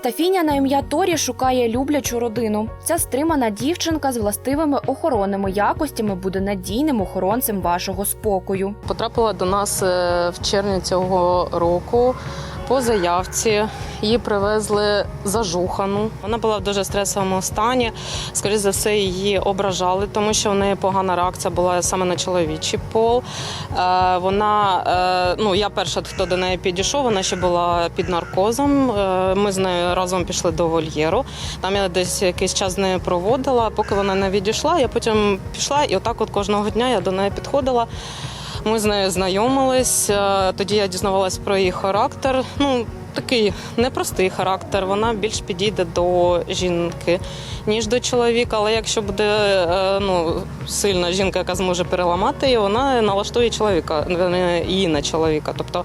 Стафіня на ім'я Торі шукає люблячу родину. Ця стримана дівчинка з властивими охоронними якостями буде надійним охоронцем вашого спокою. Потрапила до нас е, в червні цього року по заявці. Її привезли зажухану. Вона була в дуже стресовому стані. Скоріше за все, її ображали, тому що в неї погана реакція була саме на чоловічий пол. Е, Вона, е, ну я перша, хто до неї підійшов, вона ще була під наркозом. Е, Ми з нею разом пішли до вольєру. Там я десь якийсь час з нею проводила. Поки вона не відійшла, я потім пішла, і отак, от кожного дня я до неї підходила. Ми з нею знайомились. е, Тоді я дізнавалась про її характер. Ну, такий непростий характер. Вона більш підійде до жінки, ніж до чоловіка. Але якщо буде е, ну, сильна жінка, яка зможе переламати її, вона налаштує чоловіка, її на чоловіка. Тобто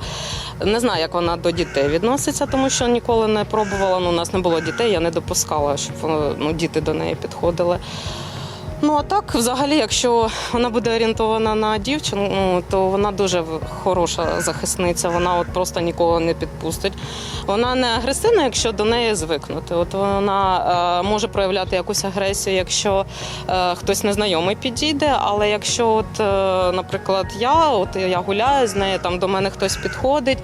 не знаю, як вона до дітей відноситься, тому що ніколи не пробувала. Ну, у нас не було дітей, я не допускала, щоб ну, діти до неї підходили. Ну а так, взагалі, якщо вона буде орієнтована на дівчину, ну, то вона дуже хороша захисниця. Вона от просто нікого не підпустить. Вона не агресивна, якщо до неї звикнути. От вона е, може проявляти якусь агресію, якщо е, хтось незнайомий підійде. Але якщо, от, е, наприклад, я, от я гуляю з нею, там до мене хтось підходить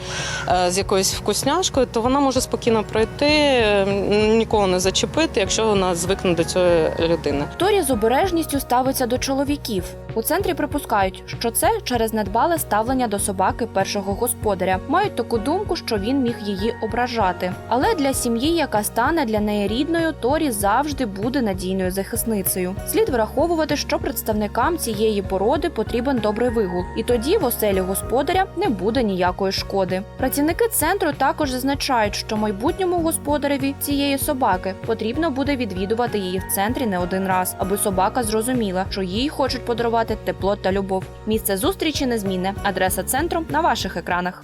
е, з якоюсь вкусняшкою, то вона може спокійно пройти, е, нікого не зачепити, якщо вона звикне до цієї людини. Торі з обережністю ставиться до чоловіків. У центрі припускають, що це через недбале ставлення до собаки першого господаря. Мають таку думку, що він міг її ображати. Але для сім'ї, яка стане для неї рідною, Торі завжди буде надійною захисницею. Слід враховувати, що представникам цієї породи потрібен добрий вигул, і тоді в оселі господаря не буде ніякої шкоди. Працівники центру також зазначають, що майбутньому господареві цієї собаки потрібно буде відвідувати її в центрі не один раз, аби собака зрозуміла, що їй хочуть подарувати дарувати тепло та любов. Місце зустрічі незмінне. Адреса центру на ваших екранах.